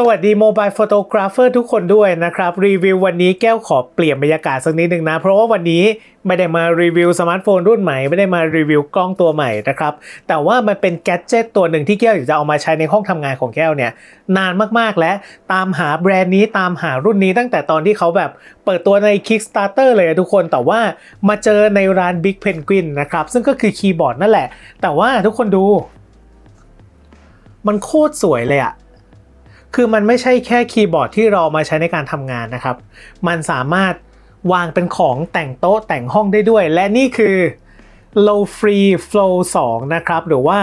สวัสดีโมบายโฟโตกราฟเฟอร์ทุกคนด้วยนะครับ รีวิววันนี้แก้วขอเปลี่ยนบรรยากาศสักนิดหนึ่งนะ เพราะว่าวันนี้ไม่ได้มารีวิวสมาร์ทโฟนรุ่นใหม่ ไม่ได้มารีวิวกล้องตัวใหม่นะครับ แต่ว่ามันเป็นแกดเจตตัวหนึ่งที่แก้วอยากจะเอามาใช้ในห้องทำงานของแก้วเนี่ย นานมากๆแล้วตามหาแบรนด์นี้ตามหารุ่นนี้ตั้งแต่ตอนที่เขาแบบเปิดตัวใน Kickstarter เลยอะทุกคนแต่ว่ามาเจอในร้าน Big Penguin นะครับซึ่งก็คือคีย์บอร์ดนั่นแหละ แต่ว่าทุกคนดู มันโคตรสวยเลยอะ คือมันไม่ใช่แค่คีย์บอร์ดที่เรามาใช้ในการทำงานนะครับ มันสามารถวางเป็นของแต่งโต๊ะแต่งห้องได้ด้วย และนี่คือ Low Free Flow 2 นะครับ หรือว่า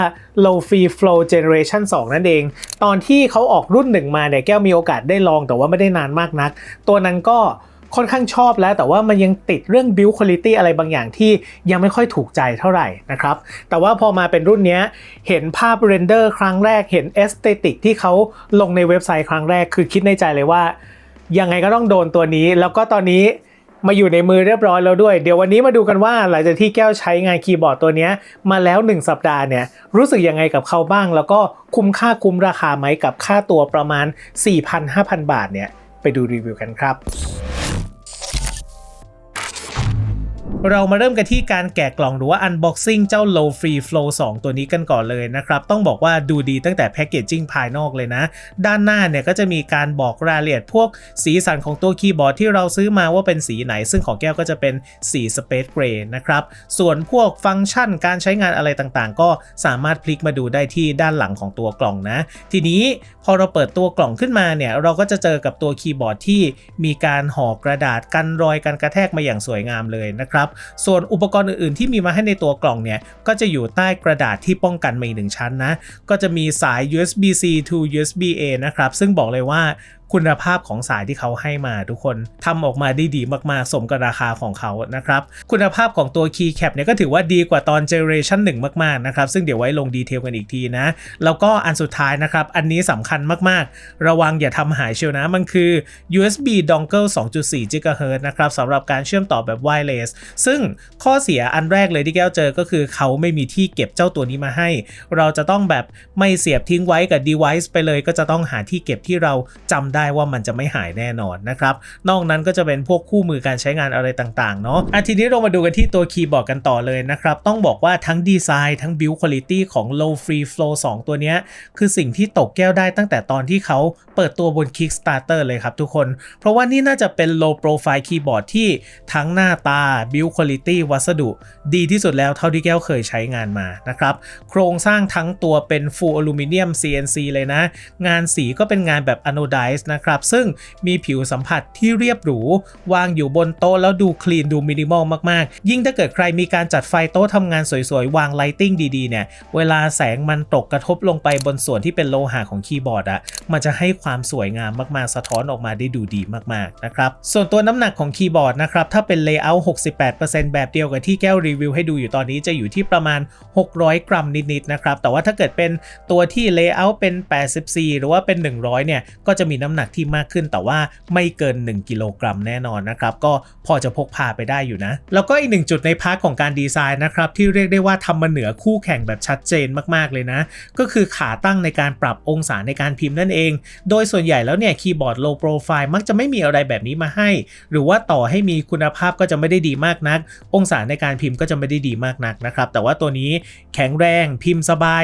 Low Free Flow Generation 2 นั่นเอง ตอนที่เขาออกรุ่นหนึ่งมาเนี่ยแก้วมีโอกาสได้ลองแต่ว่าไม่ได้นานมากนัก ตัวนั้นก็ ค่อนข้างชอบแล้ว แต่ว่ามันยังติดเรื่อง build quality อะไรบางอย่างที่ยังไม่ค่อยถูกใจเท่าไหร่นะครับ แต่ว่าพอมาเป็นรุ่นนี้เห็นภาพเรนเดอร์ครั้งแรกเห็นเอสเตติกที่เขาลงในเว็บไซต์ครั้งแรกคือคิดในใจเลยว่า ยังไงก็ต้องโดนตัวนี้ แล้วก็ตอนนี้มาอยู่ในมือเรียบร้อยแล้วด้วย เดี๋ยววันนี้มาดูกันว่าหลังจากที่แก้วใช้งานคีย์บอร์ดตัวนี้มาแล้ว 1 สัปดาห์เนี่ยรู้สึกยังไงกับเขาบ้าง แล้วก็คุ้มค่าคุ้มราคาไหมกับค่าตัวประมาณ 4,000-5,000 บาทเนี่ย ไปดูรีวิวกันครับ เรามาเริ่มกันที่การแกะกล่องหรือว่า unboxing เจ้า low free flow 2 ตัวนี้กันก่อนเลยนะครับ ต้องบอกว่าดูดีตั้งแต่แพคเกจจิ้งภายนอกเลยนะ ด้านหน้าเนี่ยก็จะมีการบอกรายละเอียดพวกสีสันของตัวคีย์บอร์ดที่เราซื้อมาว่าเป็นสีไหน ซึ่งของแก้วก็จะเป็นสี space gray นะครับ ส่วนพวกฟังก์ชันการใช้งานอะไรต่างๆ ก็สามารถพลิกมาดูได้ที่ด้านหลังของตัวกล่องนะ ทีนี้พอเราเปิดตัวกล่องขึ้นมาเนี่ยเราก็จะเจอกับตัวคีย์บอร์ดที่มีการห่อกระดาษกันรอยกันกระแทกมาอย่างสวยงามเลยนะครับส่วนอุปกรณ์อื่นๆ ที่มีมาให้ในตัวกล่องเนี่ย ก็จะอยู่ใต้กระดาษที่ป้องกันมาอีกหนึ่งชั้นนะ ก็จะมีสาย USB-C to USB-A นะครับ ซึ่งบอกเลยว่าคุณภาพของสายที่เขาให้มาทุกคนทำออกมาได้ดีมากๆ สมกับราคาของเขานะครับ คุณภาพของตัว Keycap เนี่ยก็ถือว่าดีกว่าตอน Generation 1 มากๆนะครับ ซึ่งเดี๋ยวไว้ลงดีเทลกันอีกทีนะ แล้วก็อันสุดท้ายนะครับ อันนี้สำคัญมากๆ ระวังอย่าทำหายเชียวนะ มันคือ USB dongle 2.4 GHz นะครับสำหรับการเชื่อมต่อแบบ wireless ซึ่งข้อเสียอันแรกเลยที่แก้วเจอก็คือเขาไม่มีที่เก็บเจ้าตัวนี้มาให้ เราจะต้องแบบไม่เสียบทิ้งไว้กับ device ไปเลย ก็จะต้องหาที่เก็บที่เราจำได้ว่ามันจะไม่หายแน่นอนนะครับ นอกนั้นก็จะเป็นพวกคู่มือการใช้งานอะไรต่างๆเนาะอะทีนี้เรามาดูกันที่ตัวคีย์บอร์ดกันต่อเลยนะครับ ต้องบอกว่าทั้งดีไซน์ทั้ง build quality ของ low free flow 2 ตัวเนี้ยคือสิ่งที่ตกแก้วได้ตั้งแต่ตอนที่เขาเปิดตัวบน Kickstarter เลยครับทุกคน เพราะว่านี่น่าจะเป็น low profile คีย์บอร์ดที่ทั้งหน้าตา build quality วัสดุ ดีที่สุดแล้วเท่าที่แก้วเคยใช้งานมานะครับ โครงสร้างทั้งตัวเป็น full aluminum CNC เลยนะ งานสีก็เป็นงานแบบ anodize นะครับ ซึ่งมีผิวสัมผัสที่เรียบหรู วางอยู่บนโต๊ะแล้วดูคลีนดูมินิมอลมากๆ ยิ่งถ้าเกิดใครมีการจัดไฟโต๊ะทำงานสวยๆ วางไลติ้งดีๆ เนี่ย เวลาแสงมันตกกระทบลงไปบนส่วนที่เป็นโลหะของคีย์บอร์ดอะมันจะให้ความสวยงามมากๆ สะท้อนออกมาได้ดูดีมากๆ นะครับ ส่วนตัวน้ำหนักของคีย์บอร์ดนะครับ ถ้าเป็นเลเยอร์68%แบบเดียวกับที่แก้วรีวิวให้ดูอยู่ตอนนี้จะอยู่ที่ประมาณ 600 กรัมนิดๆ นะครับ แต่ว่าถ้าเกิดเป็นตัวที่เลเยอร์เป็น 84 หรือว่าเป็น 100 เนี่ย ก็จะมีน้ำหนักที่มากขึ้นแต่ว่าไม่เกิน 1 กิโลกรัมแน่นอนนะครับ ก็พอจะพกพาไปได้อยู่นะ แล้วก็อีกหนึ่งจุดในพาร์ทของการดีไซน์นะครับ ที่เรียกได้ว่าทำมาเหนือคู่แข่งแบบชัดเจนมากๆเลยนะ ก็คือขาตั้งในการปรับองศาในการพิมพ์นั่นเอง โดยส่วนใหญ่แล้วเนี่ยคีย์บอร์ด low profile มักจะไม่มีอะไรแบบนี้มาให้ หรือว่าต่อให้มีคุณภาพก็จะไม่ได้ดีมากนัก องศาในการพิมพ์ก็จะไม่ได้ดีมากนักนะครับแต่ว่าตัวนี้แข็งแรงพิมพ์สบาย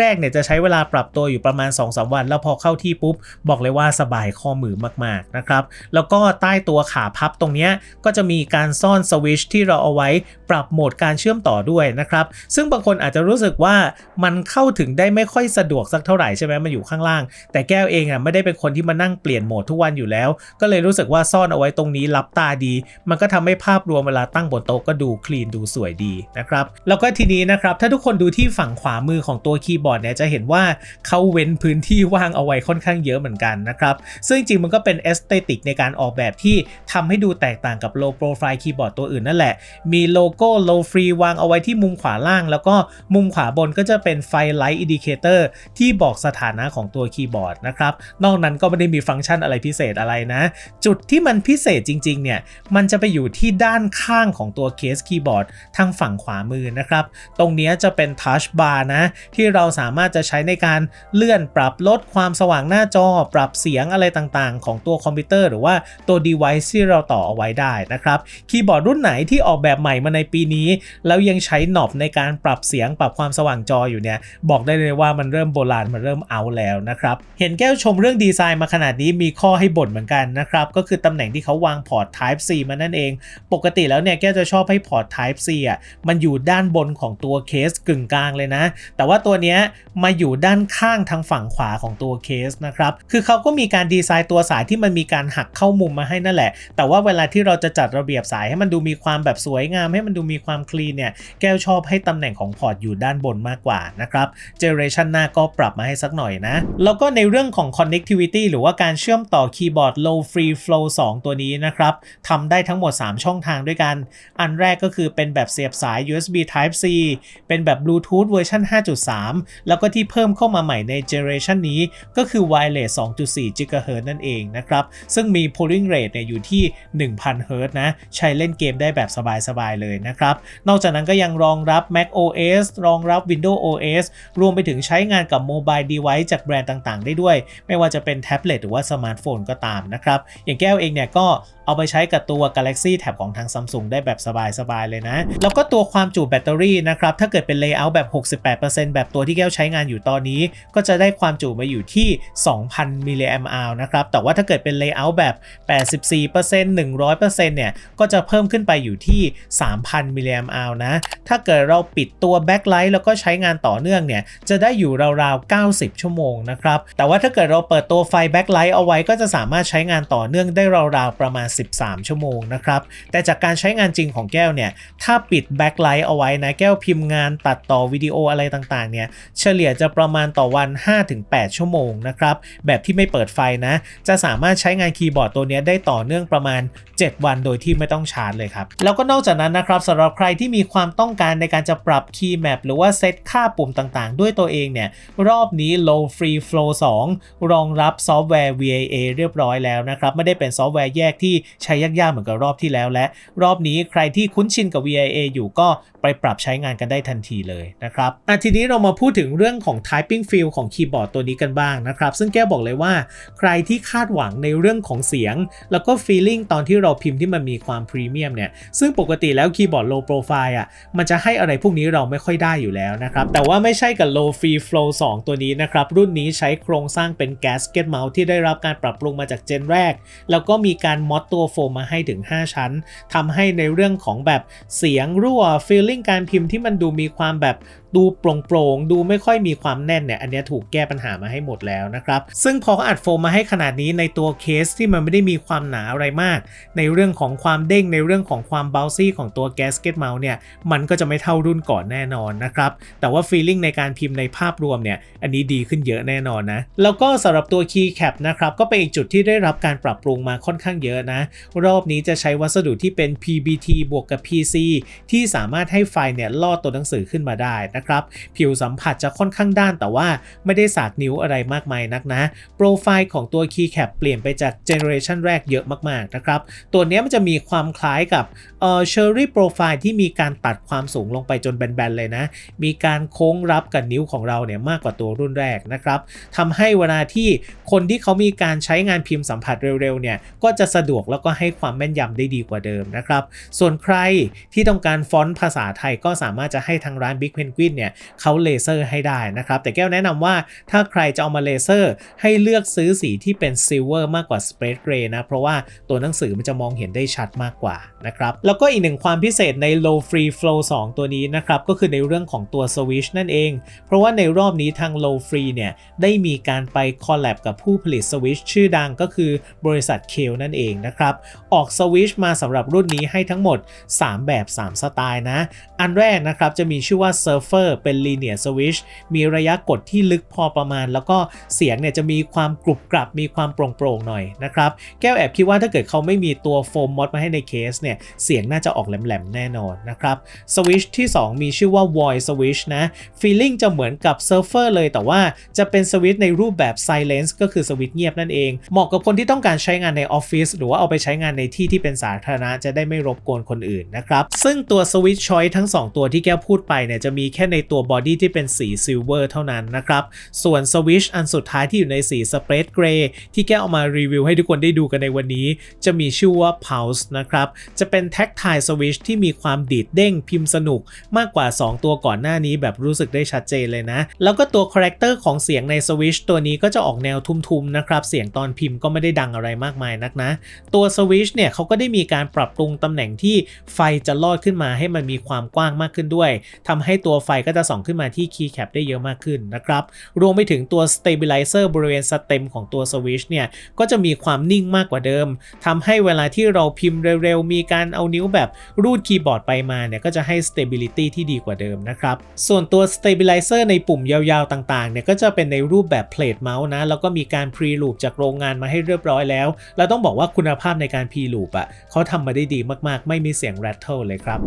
แรกๆเนี่ยจะใช้เวลาปรับตัวอยู่ประมาณ 2-3 วัน แล้วพอเข้าที่ปุ๊บบอกเลยว่าสบายข้อมือมากๆนะครับ แล้วก็ใต้ตัวขาพับตรงนี้ก็จะมีการซ่อนสวิชที่เราเอาไว้ปรับโหมดการเชื่อมต่อด้วยนะครับ ซึ่งบางคนอาจจะรู้สึกว่ามันเข้าถึงได้ไม่ค่อยสะดวกสักเท่าไหร่ใช่ไหมมันอยู่ข้างล่าง แต่แก้วเองอะไม่ได้เป็นคนที่มานั่งเปลี่ยนโหมดทุกวันอยู่แล้ว ก็เลยรู้สึกว่าซ่อนเอาไว้ตรงนี้รับตาดี มันก็ทำให้ภาพรวมเวลาตั้งบนโต๊ะก็ดูคลีนดูสวยดีนะครับแล้วก็ทีนี้นะครับถ้าทุกคนดูที่ฝั่งขวามือของตัวคีย์บอร์ดเนี่ยจะเห็นว่าเขาเว้นพื้นที่ว่างเอาไว้ค่อนข้างเยอะเหมือนกันนะครับซึ่งจริงมันก็เป็นเอสเตติกในการออกแบบที่ทำให้ดูแตกต่างกับ low profile คีย์บอร์ดตัวอื่นนั่นแหละ มีโลโก้ low free วางเอาไว้ที่มุมขวาล่าง แล้วก็มุมขวาบนก็จะเป็นไฟ light indicator ที่บอกสถานะของตัวคีย์บอร์ดนะครับ นอกนั้นก็ไม่ได้มีฟังก์ชันอะไรพิเศษอะไรนะ จุดที่มันพิเศษจริง ๆ เนี่ย มันจะไปอยู่ที่ด้านข้างของตัวเคสคีย์บอร์ดทางฝั่งขวามือนะครับ ตรงนี้จะเป็น touch bar นะ ที่เราสามารถจะใช้ในการเลื่อนปรับลดความสว่างหน้าจอ ปรับเสียงอะไรต่างๆ ของตัวคอมพิวเตอร์หรือว่าตัว device ที่เราต่อเอาไว้ได้นะครับ คีย์บอร์ดรุ่นไหนที่ออกแบบใหม่มาในปีนี้ แล้วยังใช้หนอบในการปรับเสียงปรับความสว่างจออยู่เนี่ย บอกได้เลยว่ามันเริ่มโบราณมันเริ่มเอาแล้วนะครับ เห็นแก้วชมเรื่องดีไซน์มาขนาดนี้มีข้อให้บ่นเหมือนกันนะครับ ก็คือตำแหน่งที่เขาวางพอร์ต Type C มานั่นเอง ปกติแล้วเนี่ยแก้วจะชอบให้พอร์ต Type C อะมันอยู่ด้านบนของตัวเคสกึ่งกลางเลยนะ แต่ว่าตัวเนี้ยมาอยู่ด้านข้างทางฝั่งขวาของตัวเคสนะครับคือเขาก็มีการดีไซน์ตัวสายที่มันมีการหักเข้ามุมมาให้นั่นแหละ แต่ว่าเวลาที่เราจะจัดระเบียบสายให้มันดูมีความแบบสวยงาม ให้มันดูมีความคลีนเนี่ยแก้วชอบให้ตำแหน่งของพอร์ตอยู่ด้านบนมากกว่านะครับเจเนอเรชันหน้าก็ปรับมาให้สักหน่อยนะ แล้วก็ในเรื่องของ connectivity หรือว่าการเชื่อมต่อคีย์บอร์ด low free flow 2 ตัวนี้นะครับทำได้ทั้งหมด 3 ช่องทางด้วยกัน อันแรกก็คือเป็นแบบเสียบสาย USB Type C เป็นแบบ Bluetooth เวอร์ชัน5.3 แล้วก็ที่เพิ่มเข้ามาใหม่ในเจเนเรชันนี้ก็คือ wireless 2.4 GHz นั่นเองนะครับ ซึ่งมี polling rate เนี่ยอยู่ที่ 1,000 Hz นะ ใช้เล่นเกมได้แบบสบายๆ เลยนะครับ นอกจากนั้นก็ยังรองรับ Mac OS รองรับ Windows OS รวมไปถึงใช้งานกับ Mobile Device จากแบรนด์ต่างๆ ได้ด้วย ไม่ว่าจะเป็นแท็บเล็ตหรือว่าสมาร์ทโฟนก็ตามนะครับ อย่างแก้วเองเนี่ยก็เอาไปใช้กับตัว Galaxy Tab ของทาง Samsung ได้แบบสบายๆ เลยนะ แล้วก็ตัวความจุแบตเตอรี่นะครับ ถ้าเกิดเป็น Layout แบบ 68%แบบตัวที่แก้วใช้งานอยู่ตอนนี้ ก็จะได้ความจุมาอยู่ที่ 2,000มิลลิแอมป์นะครับ แต่ว่าถ้าเกิดเป็น Layout แบบ 84% 100%เนี่ย ก็จะเพิ่มขึ้นไปอยู่ที่ 3,000มิลลิแอมป์นะ ถ้าเกิดเราปิดตัว Backlight แล้วก็ใช้งานต่อเนื่องเนี่ย จะได้อยู่ราวๆ 90 ชั่วโมงนะครับ แต่ว่าถ้าเกิดเราเปิดตัวไฟ Backlight เอาไว้ก็จะสามารถใช้งานต่อเนื่องได้ราวๆ ประมาณ 13 ชั่วโมงนะครับ แต่จากการใช้งานจริงของแก้วเนี่ย ถ้าปิด Backlight เอาไว้นะ แก้วพิมพ์งานตัดต่อวิดีโออะไรต่างๆ เนี่ย เฉลี่ยจะประมาณต่อวัน 5-8 ชั่วโมงนะครับ แบบที่ไม่เปิดไฟนะ จะสามารถใช้งานคีย์บอร์ดตัวนี้ได้ต่อเนื่องประมาณ 7 วันโดยที่ไม่ต้องชาร์จเลยครับ แล้วก็นอกจากนั้นนะครับสำหรับใครที่มีความต้องการในการจะปรับคีย์แมปหรือว่าเซตค่าปุ่มต่างๆ ด้วยตัวเองเนี่ย รอบนี้ Low Free Flow 2 รองรับซอฟต์แวร์ VAA เรียบร้อยแล้วนะครับ ไม่ได้เป็นซอฟต์แวร์แยกที่ใช้ยากๆเหมือนกับรอบที่แล้วและ รอบนี้ใครที่คุ้นชินกับ VAA อยู่ก็ไปปรับใช้งานกันได้ทันทีเลยนะครับอะทีนี้เรามาพูดถึงเรื่องของ typing feel ของคีย์บอร์ดตัวนี้กันบ้างนะครับ ซึ่งแก้วบอกเลยว่าใครที่คาดหวังในเรื่องของเสียง แล้วก็ feeling ตอนที่เราพิมพ์ที่มันมีความพรีเมียมเนี่ยซึ่งปกติแล้วคีย์บอร์ด low profile อะมันจะให้อะไรพวกนี้เราไม่ค่อยได้อยู่แล้วนะครับแต่ว่าไม่ใช่กับ low free flow 2 ตัวนี้นะครับรุ่นนี้ใช้โครงสร้างเป็น gasket mouse ที่ได้รับการปรับปรุงมาจากเจนแรก แล้วก็มีการมอดตัวโฟมมาให้ถึง 5 ชั้นทำให้ในเรื่องของแบบเสียงรั่ว feeling การพิมพ์ที่มันดูมีความแบบ ดูโปร่งๆดูไม่ค่อยมีความแน่นเนี่ยอันนี้ถูกแก้ปัญหามาให้หมดแล้วนะครับ ซึ่งพอเขาอัดโฟมมาให้ขนาดนี้ในตัวเคสที่มันไม่ได้มีความหนาอะไรมาก ในเรื่องของความเด้งในเรื่องของความเบลซี่ของตัว Gasket Mouse เนี่ยมันก็จะไม่เท่ารุ่นก่อนแน่นอนนะครับแต่ว่า feeling ในการพิมพ์ในภาพรวมเนี่ยอันนี้ดีขึ้นเยอะแน่นอนนะแล้วก็สำหรับตัว Keycap นะครับก็เป็นอีกจุดที่ได้รับการปรับปรุงมาค่อนข้างเยอะนะ รอบนี้จะใช้วัสดุที่เป็น PBT บวกกับ PC ที่สามารถให้ไฟเนี่ยลอดตัวหนังสือขึ้นมาได้นะครับผิวสัมผัสจะค่อนข้างด้านแต่ว่าไม่ได้สากนิ้วอะไรมากมายนักนะ โปรไฟล์ของตัว Keycap เปลี่ยนไปจากเจเนอเรชันแรกเยอะมากๆนะครับ ตัวนี้มันจะมีความคล้ายกับเอ่อ Cherry Profile ที่มีการตัดความสูงลงไปจนแบนๆเลยนะ มีการโค้งรับกับนิ้วของเราเนี่ยมากกว่าตัวรุ่นแรกนะครับทำให้เวลาที่คนที่เขามีการใช้งานพิมพ์สัมผัสเร็วๆเนี่ยก็จะสะดวกแล้วก็ให้ความแม่นยำได้ดีกว่าเดิมนะครับ ส่วนใครที่ต้องการฟอนต์ภาษาไทยก็สามารถจะให้ทางร้าน Big Penguin เนี่ยเขาเลเซอร์ให้ได้นะครับ แต่แก้วแนะนำว่าถ้าใครจะเอามาเลเซอร์ ให้เลือกซื้อสีที่เป็นซิลเวอร์มากกว่าสเปรดเกรย์นะ เพราะว่าตัวหนังสือมันจะมองเห็นได้ชัดมากกว่านะครับ แล้วก็อีกหนึ่งความพิเศษใน Low Free Flow 2 ตัวนี้นะครับ ก็คือในเรื่องของตัว Switch นั่นเอง เพราะว่าในรอบนี้ทาง Low Free เนี่ยได้มีการไปคอลแลบกับผู้ผลิต Switch ชื่อดังก็คือบริษัทเคลนั่นเองนะครับออก Switch มาสำหรับรุ่นนี้ให้ทั้งหมด 3 แบบ 3 สไตล์นะ อันแรกนะครับจะมีชื่อว่า Surfer Surfer เป็น Linear Switch มีระยะกดที่ลึกพอประมาณ แล้วก็เสียงเนี่ยจะมีความกรุบกรับ มีความโปร่งๆหน่อยนะครับ แก้วแอบคิดว่าถ้าเกิดเขาไม่มีตัวโฟมมอดมาให้ในเคสเนี่ย เสียงน่าจะออกแหลมๆ แน่นอนนะครับสวิชที่ 2 มีชื่อว่า Void Switch นะ Feeling จะเหมือนกับ Surfer เวอร์เลยแต่ว่าจะเป็นสวิตช์ในรูปแบบ Silence ก็คือสวิตช์เงียบนั่นเอง เหมาะกับคนที่ต้องการใช้งานในออฟฟิศหรือว่าเอาไปใช้งานในที่ที่เป็นสาธารณะจะได้ไม่รบกวนคนอื่นนะครับซึ่งตัว Switch Choice ทั้ง 2 ตัวที่แก้วพูดไปเนี่ยจะมีแค่ค่ในตัวบอดี้ที่เป็นสีซิลเวอร์เท่านั้นนะครับ ส่วน Switch อันสุดท้ายที่อยู่ในสีสเปรดเกรย์ที่แก้วเอามารีวิวให้ทุกคนได้ดูกันในวันนี้ จะมีชื่อว่า Pulse นะครับ จะเป็นแท็กทายสวิชที่มีความดีดเด้งพิมพ์สนุกมากกว่า 2 ตัวก่อนหน้านี้แบบรู้สึกได้ชัดเจนเลยนะ แล้วก็ตัวคาแรคเตอร์ของเสียงในสวิชตัวนี้ก็จะออกแนวทุ้มๆนะครับ เสียงตอนพิมพ์ก็ไม่ได้ดังอะไรมากมายนักนะ ตัวสวิชเนี่ยเขาก็ได้มีการปรับปรุงตำแหน่งที่ไฟจะลอดขึ้นมาให้มันมีความกว้างมากขึ้นด้วยทำให้ตัวไฟก็จะส่องขึ้นมาที่คีย์แคปได้เยอะมากขึ้นนะครับ รวมไปถึงตัว stabilizer บริเวณสเต็มของตัวสวิชเนี่ย ก็จะมีความนิ่งมากกว่าเดิมทำให้เวลาที่เราพิมพ์เร็วๆ มีการเอานิ้วแบบรูดคีย์บอร์ดไปมาเนี่ย ก็จะให้ stability ที่ดีกว่าเดิมนะครับ ส่วนตัว stabilizer ในปุ่มยาวๆ ต่างๆ เนี่ยก็จะเป็นในรูปแบบ plate mouse นะ แล้วก็มีการ pre loop จากโรงงานมาให้เรียบร้อยแล้วแล้วต้องบอกว่าคุณภาพในการ pre loop อะเขาทำมาได้ดีมากๆ ไม่มีเสียง rattle เลยครับ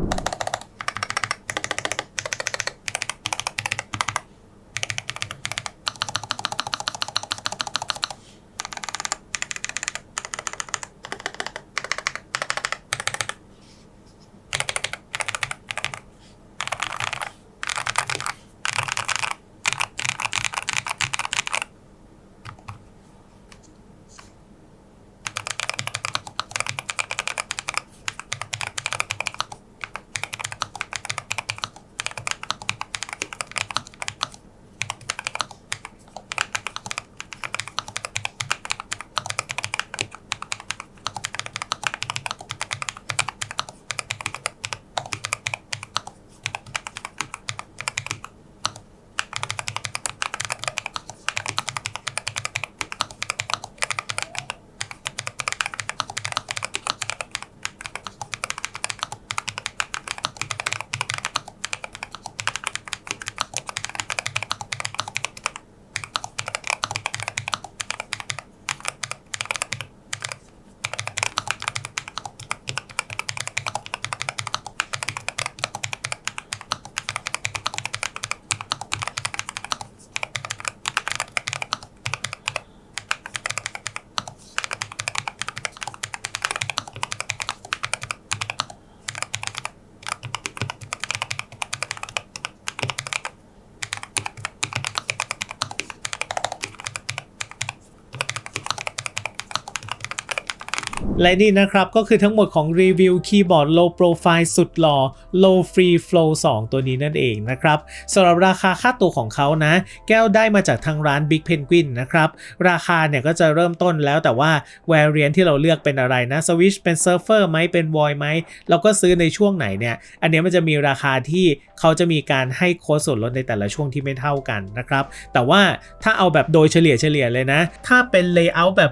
และนี่นะครับก็คือทั้งหมดของรีวิวคีย์บอร์ดโลโปรไฟล์สุดหล่อ low free flow 2 ตัวนี้นั่นเองนะครับสำหรับราคาค่าตัวของเขานะ แก้วได้มาจากทางร้าน Big Penguin นะครับราคาเนี่ยก็จะเริ่มต้นแล้วแต่ว่า variant ที่เราเลือกเป็นอะไรนะ Switch เป็น Surfer ไหมเป็น Void ไหมแล้วก็ซื้อในช่วงไหนเนี่ยอันนี้มันจะมีราคาที่เขาจะมีการให้โค้ดส่วนลดในแต่ละช่วงที่ไม่เท่ากันนะครับแต่ว่าถ้าเอาแบบโดยเฉลี่ยเฉลี่ยเลยนะ ถ้าเป็น layout แบบ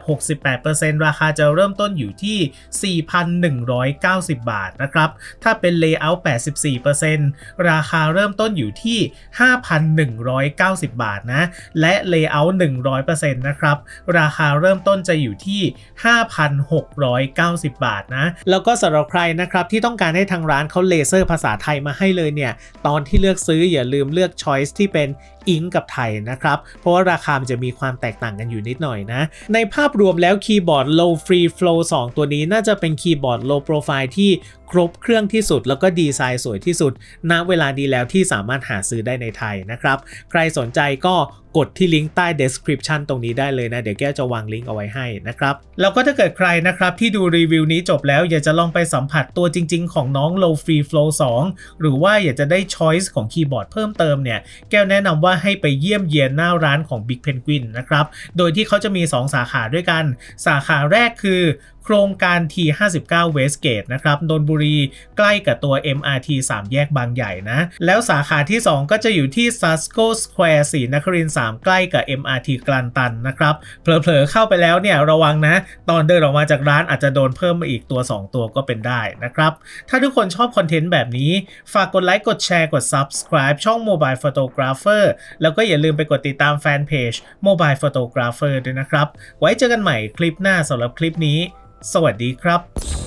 68%ราคาจะเริ่มต้นอยู่ที่ 4,190 บาทนะครับถ้าเป็น layout 84%ราคาเริ่มต้นอยู่ที่ 5,190 บาทนะ และ layout 100%นะครับ ราคาเริ่มต้นจะอยู่ที่ 5,690 บาทนะ แล้วก็สำหรับใครนะครับที่ต้องการให้ทางร้านเขาเลเซอร์ภาษาไทยมาให้เลยเนี่ย ตอนที่เลือกซื้ออย่าลืมเลือก Choice ที่เป็นอิงกับไทยนะครับ เพราะว่าราคามันจะมีความแตกต่างกันอยู่นิดหน่อยนะ ในภาพรวมแล้วคีย์บอร์ด Low Free Flow 2 ตัวนี้น่าจะเป็นคีย์บอร์ด Low Profile ที่ครบเครื่องที่สุดแล้วก็ดีไซน์สวยที่สุด ณ เวลาดีแล้วที่สามารถหาซื้อได้ในไทยนะครับ ใครสนใจก็ กดที่ลิงก์ใต้ description ตรงนี้ได้เลยนะ เดี๋ยวแก้วจะวางลิงก์เอาไว้ให้นะครับ แล้วก็ถ้าเกิดใครนะครับที่ดูรีวิวนี้จบแล้ว อยากจะลองไปสัมผัสตัวจริง ๆ ของน้อง Low Free Flow 2 หรือว่าอยากจะได้ choice ของคีย์บอร์ดเพิ่มเติมเนี่ย แก้วแนะนำว่าให้ไปเยี่ยมเยียนหน้าร้านของ Big Penguin นะครับ โดยที่เขาจะมี 2 สาขาด้วยกัน สาขาแรกคือโครงการ T59 Westgate นะครับนนบุรีใกล้กับตัว MRT 3 แยกบางใหญ่นะ แล้วสาขาที่ 2 ก็จะอยู่ที่ Sasco Square ศรีนครินทร์3 ใกล้กับ MRT กลันตันนะครับเผลอๆเข้าไปแล้วเนี่ยระวังนะ ตอนเดินออกมาจากร้านอาจจะโดนเพิ่มมาอีกตัว 2 ตัวก็เป็นได้นะครับ ถ้าทุกคนชอบคอนเทนต์แบบนี้ ฝากกดไลค์กดแชร์กด Subscribe ช่อง Mobile Photographer แล้วก็อย่าลืมไปกดติดตามแฟนเพจ Mobile Photographer ด้วยนะครับ ไว้เจอกันใหม่คลิปหน้าสำหรับคลิปนี้ สวัสดีครับ